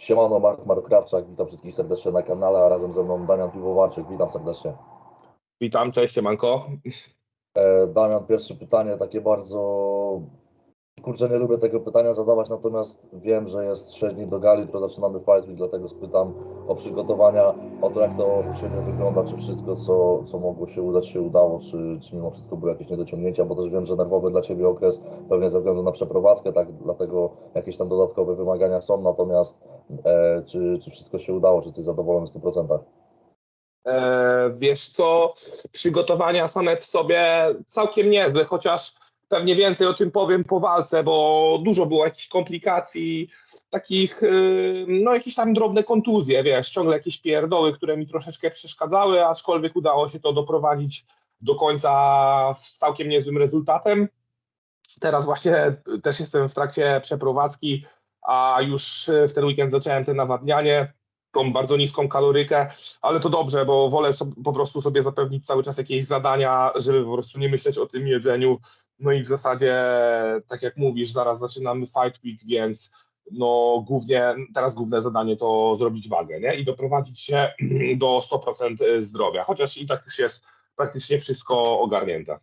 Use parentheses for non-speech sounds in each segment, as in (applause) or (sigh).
Siemano, Mark Markrawczak, witam wszystkich serdecznie na kanale, a razem ze mną Damian Piwowarczyk, witam serdecznie. Witam, cześć, siemanko. E, Damian, pierwsze pytanie, takie bardzo... Kurczę, nie lubię tego pytania zadawać, natomiast wiem, że jest 6 dni do gali, jutro zaczynamy Fight Week, dlatego spytam o przygotowania, o to jak to Ciebie wygląda, czy wszystko, co, co mogło się udać, się udało, czy, czy mimo wszystko były jakieś niedociągnięcia, bo też wiem, że nerwowy dla Ciebie okres, pewnie ze względu na przeprowadzkę, tak, dlatego jakieś tam dodatkowe wymagania są, natomiast e, czy, czy wszystko się udało, czy jesteś zadowolony w 100%? E, wiesz co, przygotowania same w sobie całkiem niezłe, chociaż pewnie więcej o tym powiem po walce, bo dużo było jakichś komplikacji, takich, y, no jakieś tam drobne kontuzje, wiesz, ciągle jakieś pierdoły, które mi troszeczkę przeszkadzały, aczkolwiek udało się to doprowadzić do końca z całkiem niezłym rezultatem. Teraz właśnie też jestem w trakcie przeprowadzki, a już w ten weekend zacząłem te nawadnianie, tą bardzo niską kalorykę, ale to dobrze, bo wolę so, po prostu sobie zapewnić cały czas jakieś zadania, żeby po prostu nie myśleć o tym jedzeniu. No i w zasadzie, tak jak mówisz, zaraz zaczynamy Fight Week, więc no głównie, teraz główne zadanie to zrobić wagę, nie? I doprowadzić się (clears throat) do 100% zdrowia, chociaż i tak już jest praktycznie wszystko ogarnięte.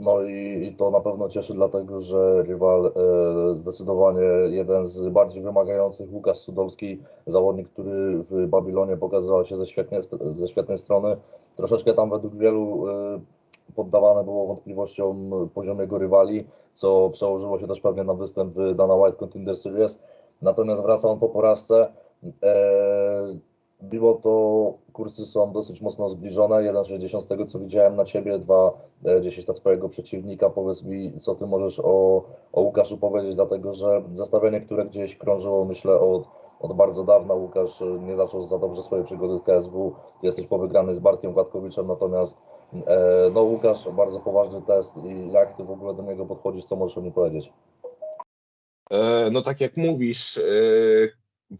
No i, i to na pewno cieszy, dlatego że rywal e, zdecydowanie jeden z bardziej wymagających, Łukasz Sudolski, zawodnik, który w Babilonie pokazywał się ze świetnej, ze świetnej strony. Troszeczkę tam według wielu e, poddawane było wątpliwościom poziom jego rywali, co przełożyło się też pewnie na występ w Dana White Contender Series. Natomiast wraca on po porażce. E, Mimo to kursy są dosyć mocno zbliżone. 1,60 z tego co widziałem na ciebie, 2,10 na twojego przeciwnika. Powiedz mi, co ty możesz o, o Łukaszu powiedzieć, dlatego że zestawienie, które gdzieś krążyło, myślę, od, od bardzo dawna. Łukasz nie zaczął za dobrze swojej przygody w KSW. Jesteś powygrany z Bartkiem Gładkowiczem, natomiast e, no Łukasz, bardzo poważny test i jak ty w ogóle do niego podchodzisz, co możesz o nim powiedzieć? E, No tak jak mówisz, e,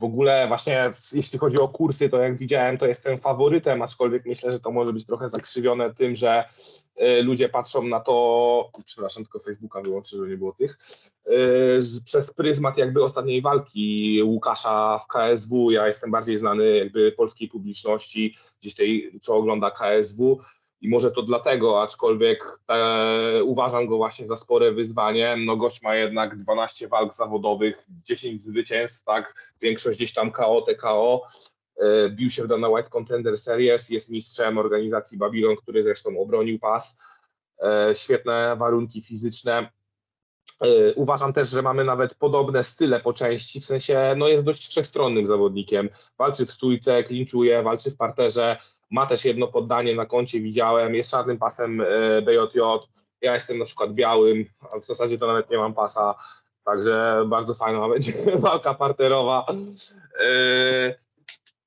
w ogóle właśnie jeśli chodzi o kursy, to jak widziałem, to jestem faworytem, aczkolwiek myślę, że to może być trochę zakrzywione tym, że e, ludzie patrzą na to, przepraszam, tylko Facebooka wyłączę, żeby nie było tych, przez pryzmat jakby ostatniej walki Łukasza w KSW. Ja jestem bardziej znany jakby polskiej publiczności, gdzieś tej, co ogląda KSW. I może to dlatego, aczkolwiek e, uważam go właśnie za spore wyzwanie. No gość ma jednak 12 walk zawodowych, 10 zwycięstw, tak, większość gdzieś tam KO, TKO. E, bił się w Dana White Contender Series, jest mistrzem organizacji Babylon, który zresztą obronił pas. E, świetne warunki fizyczne. E, Uważam też, że mamy nawet podobne style po części, w sensie no jest dość wszechstronnym zawodnikiem. Walczy w stójce, klinczuje, walczy w parterze, ma też jedno poddanie na koncie, widziałem, jest czarnym pasem e, BJJ, ja jestem na przykład białym, a w zasadzie to nawet nie mam pasa, także bardzo fajna będzie (laughs) walka parterowa. E,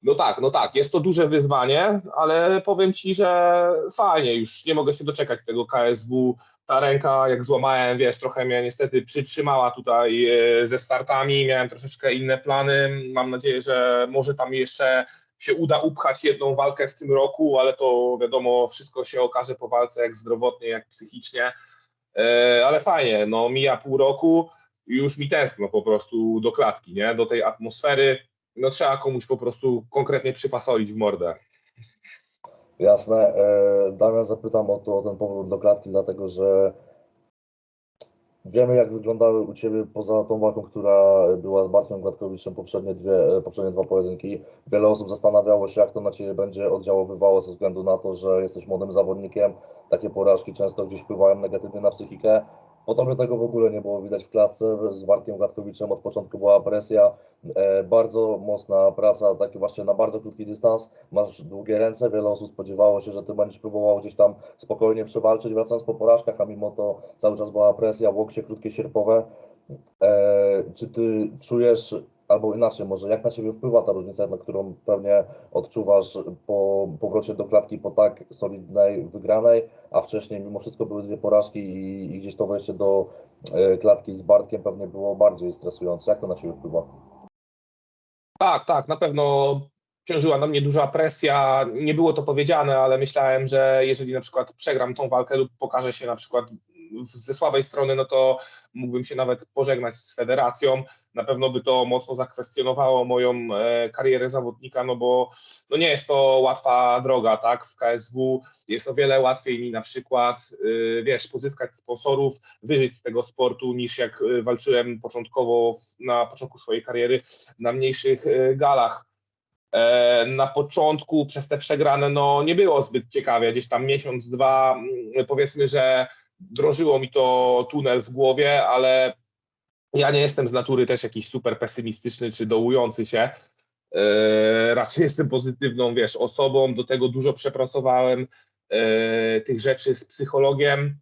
No tak, no tak, jest to duże wyzwanie, ale powiem Ci, że fajnie, już nie mogę się doczekać tego KSW. Ta ręka, jak złamałem, wiesz, trochę mnie niestety przytrzymała tutaj e, ze startami, miałem troszeczkę inne plany. Mam nadzieję, że może tam jeszcze się uda upchać jedną walkę w tym roku, ale to wiadomo, wszystko się okaże po walce, jak zdrowotnie, jak psychicznie. E, Ale fajnie, no mija pół roku, już mi tęskno po prostu do klatki, nie? Do tej atmosfery. No trzeba komuś po prostu konkretnie przypasolić w mordę. Jasne. E, Damian, zapytam o to, o ten powrót do klatki, dlatego że wiemy, jak wyglądały u Ciebie poza tą walką, która była z Bartkiem Gładkowiczem poprzednie, dwie, e, poprzednie dwa pojedynki. Wiele osób zastanawiało się, jak to na Ciebie będzie oddziaływało ze względu na to, że jesteś młodym zawodnikiem. Takie porażki często gdzieś wpływają negatywnie na psychikę. Po tobie tego w ogóle nie było widać w klatce. Z Bartkiem Gładkowiczem od początku była presja, e, bardzo mocna praca, taki właśnie na bardzo krótki dystans. Masz długie ręce, wiele osób spodziewało się, że ty będziesz próbował gdzieś tam spokojnie przewalczyć, wracając po porażkach, a mimo to cały czas była presja, łokcie krótkie, sierpowe. E, czy ty czujesz, albo inaczej może, jak na ciebie wpływa ta różnica, na którą pewnie odczuwasz po powrocie do klatki po tak solidnej wygranej, a wcześniej mimo wszystko były dwie porażki i, i gdzieś to wejście do e, klatki z Bartkiem pewnie było bardziej stresujące. Jak to na ciebie wpływa? Tak, tak, na pewno ciążyła na mnie duża presja. Nie było to powiedziane, ale myślałem, że jeżeli na przykład przegram tą walkę lub pokażę się na przykład ze słabej strony, no to mógłbym się nawet pożegnać z federacją. Na pewno by to mocno zakwestionowało moją e, karierę zawodnika, no bo no nie jest to łatwa droga, tak? W KSW jest o wiele łatwiej mi na przykład, y, wiesz, pozyskać sponsorów, wyżyć z tego sportu, niż jak y, walczyłem początkowo na początku swojej kariery na mniejszych y, galach. E, Na początku przez te przegrane no, nie było zbyt ciekawie, gdzieś tam miesiąc, dwa, mm, powiedzmy, że drążyło mi to tunel w głowie, ale ja nie jestem z natury też jakiś super pesymistyczny czy dołujący się. E, Raczej jestem pozytywną, wiesz, osobą, do tego dużo przepracowałem e, tych rzeczy z psychologiem.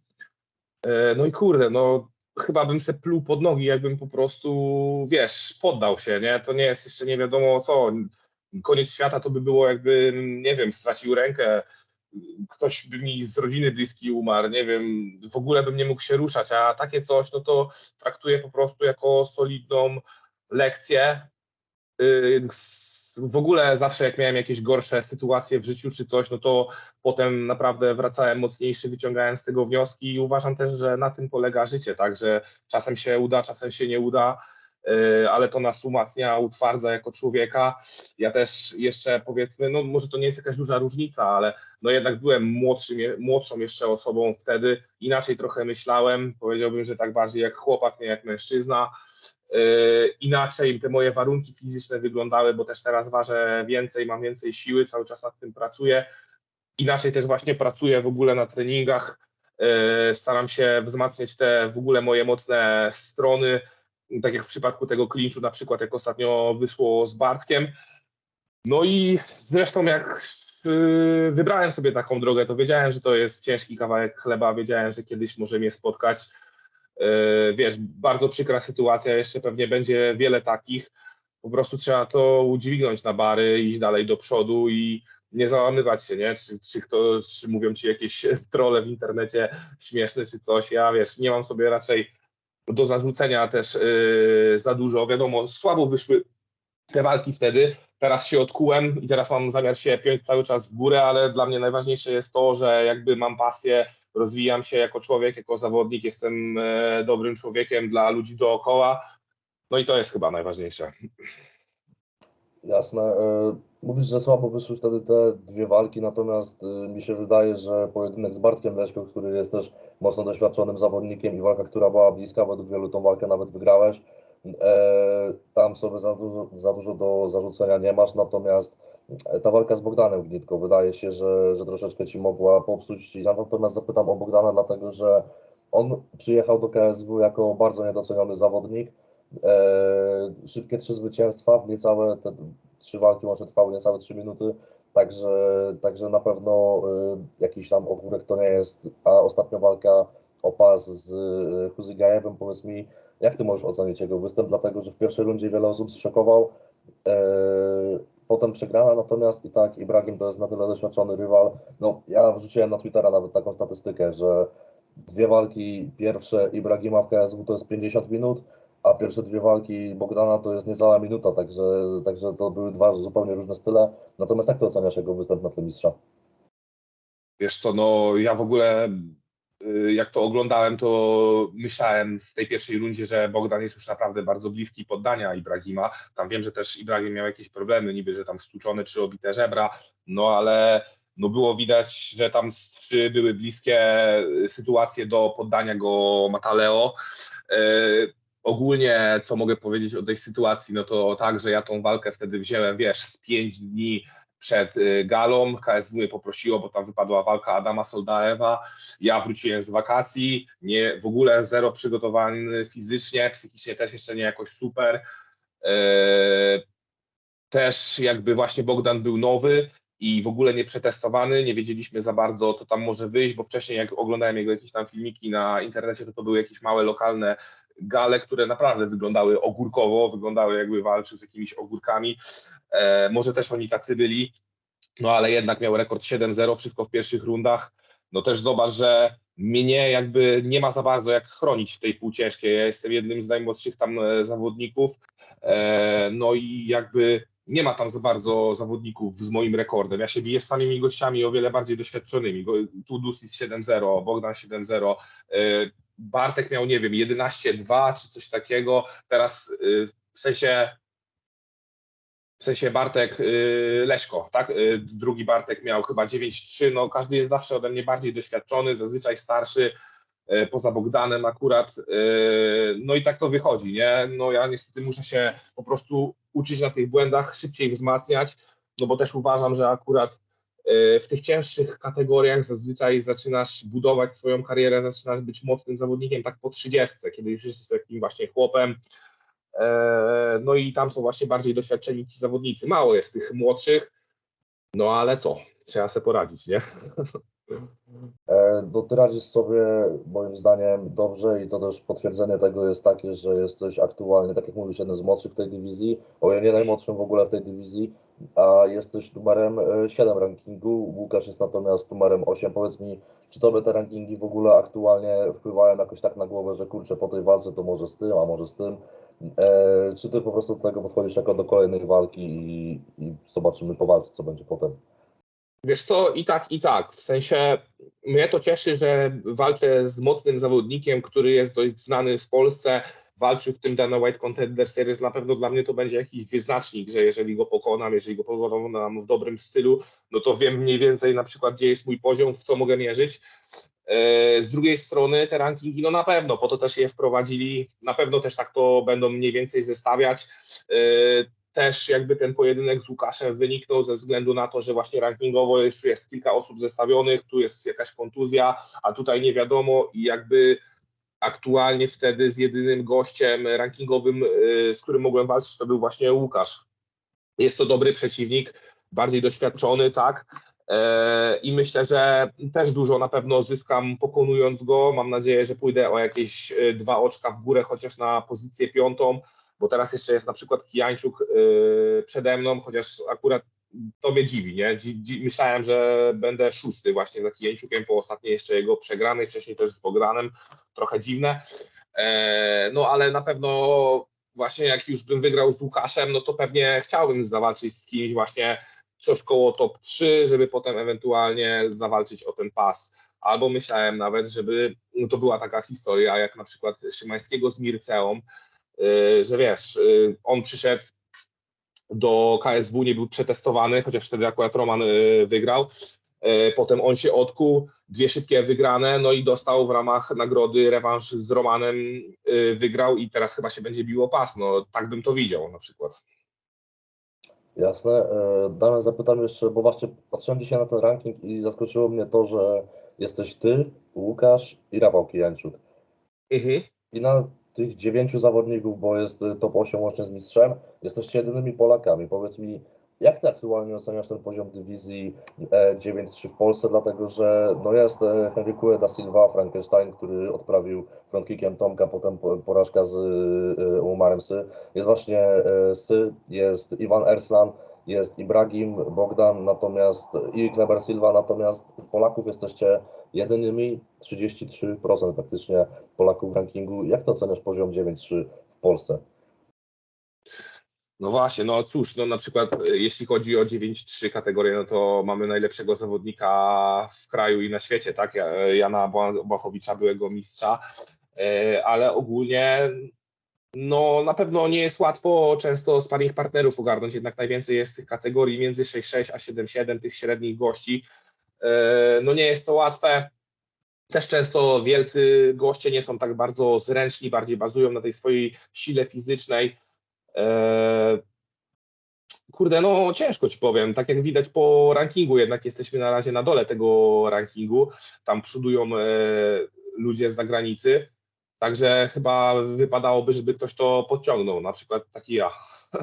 E, No i kurde, no chyba bym se pluł pod nogi, jakbym po prostu, wiesz, poddał się, nie? To nie jest jeszcze nie wiadomo co. Koniec świata to by było jakby, nie wiem, stracił rękę, ktoś by mi z rodziny bliskiej umarł, nie wiem, w ogóle bym nie mógł się ruszać, a takie coś, no to traktuję po prostu jako solidną lekcję. Yy, W ogóle zawsze jak miałem jakieś gorsze sytuacje w życiu czy coś, no to potem naprawdę wracałem mocniejszy, wyciągałem z tego wnioski i uważam też, że na tym polega życie, tak, że czasem się uda, czasem się nie uda, ale to nas umacnia, utwardza jako człowieka. Ja też jeszcze powiedzmy, no może to nie jest jakaś duża różnica, ale no jednak byłem młodszym, młodszą jeszcze osobą wtedy, inaczej trochę myślałem, powiedziałbym, że tak bardziej jak chłopak, nie jak mężczyzna. Yy, Inaczej te moje warunki fizyczne wyglądały, bo też teraz ważę więcej, mam więcej siły, cały czas nad tym pracuję. Inaczej też właśnie pracuję w ogóle na treningach. Yy, Staram się wzmacniać te w ogóle moje mocne strony, tak jak w przypadku tego klinczu, na przykład jak ostatnio wyszło z Bartkiem. No i zresztą jak yy, wybrałem sobie taką drogę, to wiedziałem, że to jest ciężki kawałek chleba, wiedziałem, że kiedyś może mnie spotkać. Yy, Wiesz, bardzo przykra sytuacja, jeszcze pewnie będzie wiele takich. Po prostu trzeba to udźwignąć na bary, iść dalej do przodu i nie załamywać się, nie? Czy, czy, kto, czy mówią ci jakieś (laughs) trole w internecie śmieszne czy coś. Ja wiesz, nie mam sobie raczej do zarzucenia też yy, za dużo. Wiadomo, słabo wyszły te walki wtedy. Teraz się odkułem i teraz mam zamiar się piąć cały czas w górę, ale dla mnie najważniejsze jest to, że jakby mam pasję, rozwijam się jako człowiek, jako zawodnik, jestem e, dobrym człowiekiem dla ludzi dookoła. No i to jest chyba najważniejsze. Jasne. Mówisz, że słabo wyszły wtedy te dwie walki, natomiast e, mi się wydaje, że pojedynek z Bartkiem Leśką, który jest też mocno doświadczonym zawodnikiem i walka, która była bliska, według wielu tą walkę nawet wygrałeś. E, Tam sobie za dużo, za dużo do zarzucenia nie masz, natomiast e, ta walka z Bogdanem Gnitko wydaje się, że, że troszeczkę ci mogła popsuć. Ja Natomiast zapytam o Bogdana, dlatego że on przyjechał do KSW jako bardzo niedoceniony zawodnik. E, szybkie trzy zwycięstwa, w niecałe te trzy walki może trwały niecałe trzy minuty, także, także na pewno y, jakiś tam ogórek to nie jest, a ostatnia walka o pas z y, Huzygajewem, powiedz mi, jak ty możesz ocenić jego występ, dlatego że w pierwszej rundzie wiele osób zszokował, e, potem przegrana, natomiast i tak Ibrahim to jest na tyle doświadczony rywal, no ja wrzuciłem na Twittera nawet taką statystykę, że dwie walki pierwsze Ibrahima w KSW to jest 50 minut, a pierwsze dwie walki Bogdana to jest niecała minuta, także, także to były dwa zupełnie różne style. Natomiast jak ty oceniasz jego występ na tle mistrza? Wiesz co, no ja w ogóle y, jak to oglądałem, to myślałem w tej pierwszej rundzie, że Bogdan jest już naprawdę bardzo bliski poddania Ibrahima. Tam wiem, że też Ibrahim miał jakieś problemy, niby, że tam stłuczony czy obite żebra, no ale no było widać, że tam z trzy były bliskie y, sytuacje do poddania go Mataleo. Ogólnie, co mogę powiedzieć o tej sytuacji, no to tak, że ja tą walkę wtedy wziąłem, wiesz, z pięć dni przed y, galą. KSW mnie poprosiło, bo tam wypadła walka Adama Soldaewa. Ja wróciłem z wakacji, nie, w ogóle zero przygotowany fizycznie, psychicznie też jeszcze nie jakoś super. Eee, Też jakby właśnie Bogdan był nowy i w ogóle nie przetestowany, nie wiedzieliśmy za bardzo, co tam może wyjść, bo wcześniej jak oglądałem jego jakieś tam filmiki na internecie, to to były jakieś małe lokalne gale, które naprawdę wyglądały ogórkowo, wyglądały jakby walczył z jakimiś ogórkami. E, może też oni tacy byli, no ale jednak miał rekord 7-0, wszystko w pierwszych rundach. No też zobacz, że mnie jakby nie ma za bardzo jak chronić w tej półciężkiej. Ja jestem jednym z najmłodszych tam e, zawodników. E, no i jakby nie ma tam za bardzo zawodników z moim rekordem. Ja się biję z samymi gościami o wiele bardziej doświadczonymi. Go- Tu Dusis 7-0, Bogdan 7-0. Bartek miał, nie wiem, 11-2 czy coś takiego. Teraz y, w sensie w sensie Bartek y, Leszko, tak? Y, Drugi Bartek miał chyba 9-3. No, każdy jest zawsze ode mnie bardziej doświadczony, zazwyczaj starszy, poza Bogdanem akurat. No i tak to wychodzi, nie? No ja niestety muszę się po prostu uczyć na tych błędach, szybciej wzmacniać, no bo też uważam, że akurat w tych cięższych kategoriach zazwyczaj zaczynasz budować swoją karierę, zaczynasz być mocnym zawodnikiem tak po 30, kiedy już jesteś takim właśnie chłopem, E, No i tam są właśnie bardziej doświadczeni ci zawodnicy. Mało jest tych młodszych, no ale co? Trzeba sobie poradzić, nie? (laughs) E, No radzisz sobie moim zdaniem dobrze i to też potwierdzenie tego jest takie, że jesteś aktualnie, tak jak mówisz, jednym z młodszych w tej dywizji, o ile nie najmłodszym w ogóle w tej dywizji, a jesteś numerem e, 7 rankingu, Łukasz jest natomiast numerem 8. Powiedz mi, czy tobie te rankingi w ogóle aktualnie wpływają jakoś tak na głowę, że kurczę, po tej walce to może z tym, a może z tym, e, czy ty po prostu do tego podchodzisz jako do kolejnej walki i, i zobaczymy po walce, co będzie potem? Wiesz co, i tak, i tak. W sensie mnie to cieszy, że walczę z mocnym zawodnikiem, który jest dość znany w Polsce. Walczył w tym Dana White Contender Series. Na pewno dla mnie to będzie jakiś wyznacznik, że jeżeli go pokonam, jeżeli go pokonam w dobrym stylu, no to wiem mniej więcej na przykład, gdzie jest mój poziom, w co mogę mierzyć. E, Z drugiej strony te rankingi, no na pewno, po to też je wprowadzili, na pewno też tak to będą mniej więcej zestawiać. Też jakby ten pojedynek z Łukaszem wyniknął ze względu na to, że właśnie rankingowo jeszcze jest kilka osób zestawionych, tu jest jakaś kontuzja, a tutaj nie wiadomo i jakby aktualnie wtedy z jedynym gościem rankingowym, e, z którym mogłem walczyć, to był właśnie Łukasz. Jest to dobry przeciwnik, bardziej doświadczony, tak, E, I myślę, że też dużo na pewno zyskam pokonując go. Mam nadzieję, że pójdę o jakieś e, dwa oczka w górę, chociaż na pozycję piątą, bo teraz jeszcze jest na przykład Kijańczuk e, przede mną, chociaż akurat to mnie dziwi, nie? Myślałem, że będę szósty właśnie za Kijańczukiem po ostatniej jeszcze jego przegranej, wcześniej też z Bogdanem, trochę dziwne. E, no ale na pewno właśnie jak już bym wygrał z Łukaszem, no to pewnie chciałbym zawalczyć z kimś właśnie coś koło top 3, żeby potem ewentualnie zawalczyć o ten pas. Albo myślałem nawet, żeby no to była taka historia, jak na przykład Szymańskiego z Mirceą, że wiesz, yy, on przyszedł do KSW, nie był przetestowany, chociaż wtedy akurat Roman yy, wygrał. Potem on się odkuł, dwie szybkie wygrane, no i dostał w ramach nagrody rewanż z Romanem, wygrał i teraz chyba się będzie biło pas. No tak bym to widział na przykład. Jasne. E, Damian, zapytam jeszcze, bo właśnie patrzyłem dzisiaj na ten ranking i zaskoczyło mnie to, że jesteś ty, Łukasz i Rafał Kijańczuk. Mhm. I na tych dziewięciu zawodników, bo jest y, top 8 łącznie z mistrzem, jesteście jedynymi Polakami. Powiedz mi, jak ty aktualnie oceniasz ten poziom dywizji e, 9-3 w Polsce, dlatego że no jest e, Henryque da Silva, Frankenstein, który odprawił frontkickiem Tomka, potem po- porażka z e, Umarem Sy. Jest właśnie e, Sy, jest Iwan Erslan, jest Ibrahim Bogdan, natomiast i Kleber Silva, natomiast Polaków jesteście jedynymi 33% praktycznie Polaków w rankingu. Jak to oceniasz poziom 9-3 w Polsce? No właśnie, no cóż, no na przykład e, jeśli chodzi o 9-3 kategorię, no to mamy najlepszego zawodnika w kraju i na świecie, tak? E, Jana Bła- Błachowicza, byłego mistrza, e, ale ogólnie no na pewno nie jest łatwo często sparring partnerów ogarnąć, jednak najwięcej jest tych kategorii między 6-6 a 7-7, tych średnich gości. E, No nie jest to łatwe. Też często wielcy goście nie są tak bardzo zręczni, bardziej bazują na tej swojej sile fizycznej. Eee, Kurde, no ciężko ci powiem. Tak jak widać po rankingu, jednak jesteśmy na razie na dole tego rankingu. Tam przodują e, ludzie z zagranicy. Także chyba wypadałoby, żeby ktoś to podciągnął, na przykład taki ja. (laughs)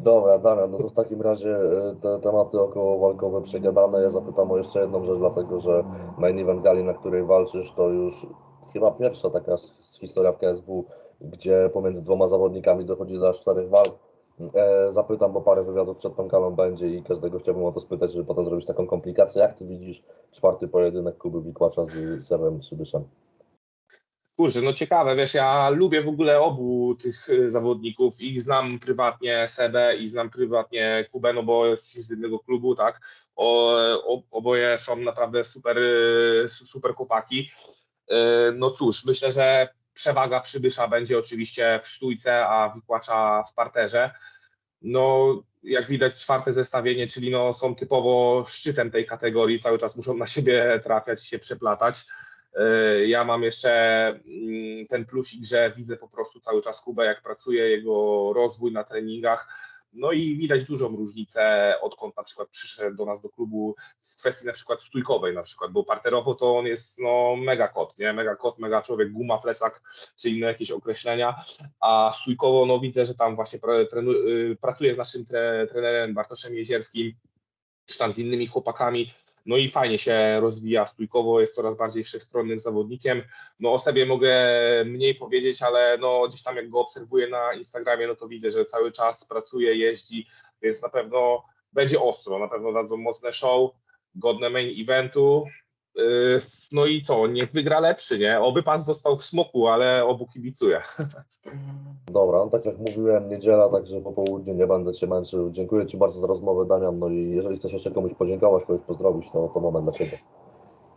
Dobra, Damian, no to w takim razie e, te tematy okołowalkowe przegadane. Ja zapytam o jeszcze jedną rzecz, dlatego że main event gali, na której walczysz, to już chyba pierwsza taka s- historia w KSW, gdzie pomiędzy dwoma zawodnikami dochodzi do aż czterech walk. E, zapytam, bo parę wywiadów przed tą galą będzie i każdego chciałbym o to spytać, żeby potem zrobić taką komplikację. Jak ty widzisz czwarty pojedynek Kuby Wikłacza z Serem Przybyszem? Kurczę, no ciekawe, wiesz, ja lubię w ogóle obu tych y, zawodników i znam prywatnie Sebę i znam prywatnie Kubę, no bo jesteśmy z jednego klubu, tak, o, o, oboje są naprawdę super, y, super chłopaki. Y, No cóż, myślę, że przewaga przybysza będzie oczywiście w stójce, a wykłacza w parterze. No, jak widać, czwarte zestawienie, czyli no, są typowo szczytem tej kategorii, cały czas muszą na siebie trafiać się przeplatać. Yy, Ja mam jeszcze mm, ten plusik, że widzę po prostu cały czas Kubę, jak pracuje, jego rozwój na treningach. No i widać dużą różnicę, odkąd na przykład przyszedł do nas do klubu w kwestii na przykład stójkowej na przykład, bo parterowo to on jest no mega kot, nie? Mega kot, mega człowiek, guma, plecak, czy inne jakieś określenia, a stójkowo no widzę, że tam właśnie y, pracuje z naszym tre, trenerem Bartoszem Jezierskim, czy tam z innymi chłopakami, no i fajnie się rozwija stójkowo, jest coraz bardziej wszechstronnym zawodnikiem. No o sobie mogę mniej powiedzieć, ale no gdzieś tam jak go obserwuję na Instagramie, no to widzę, że cały czas pracuje, jeździ, więc na pewno będzie ostro, na pewno dadzą mocne show, godne main eventu. Yy, No i co, niech wygra lepszy, nie? Oby pas został w smoku, ale obu kibicuję. (laughs) Dobra, no tak jak mówiłem, niedziela, także po południu nie będę Cię męczył. Dziękuję Ci bardzo za rozmowę, Damian. No i jeżeli chcesz jeszcze komuś podziękować, kogoś pozdrowić, to, to moment dla Ciebie.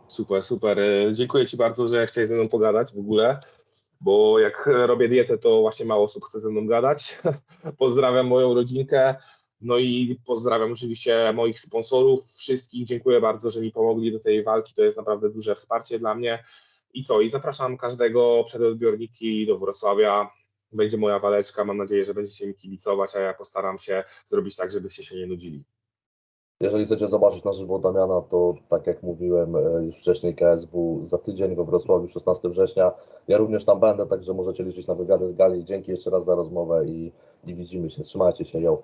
Super, super. E, Dziękuję Ci bardzo, że chciałeś ze mną pogadać w ogóle, bo jak robię dietę, to właśnie mało osób chce ze mną gadać. (laughs) Pozdrawiam moją rodzinkę, no i pozdrawiam oczywiście moich sponsorów, wszystkich. Dziękuję bardzo, że mi pomogli do tej walki. To jest naprawdę duże wsparcie dla mnie. I co? I zapraszam każdego przed odbiorniki do Wrocławia. Będzie moja waleczka. Mam nadzieję, że będziecie mi kibicować, a ja postaram się zrobić tak, żebyście się nie nudzili. Jeżeli chcecie zobaczyć na żywo Damiana, to tak jak mówiłem e, już wcześniej, KSW za tydzień we Wrocławiu, 16 września. Ja również tam będę, także możecie liczyć na wywiady z gali. Dzięki jeszcze raz za rozmowę i, i widzimy się. Trzymajcie się, yo.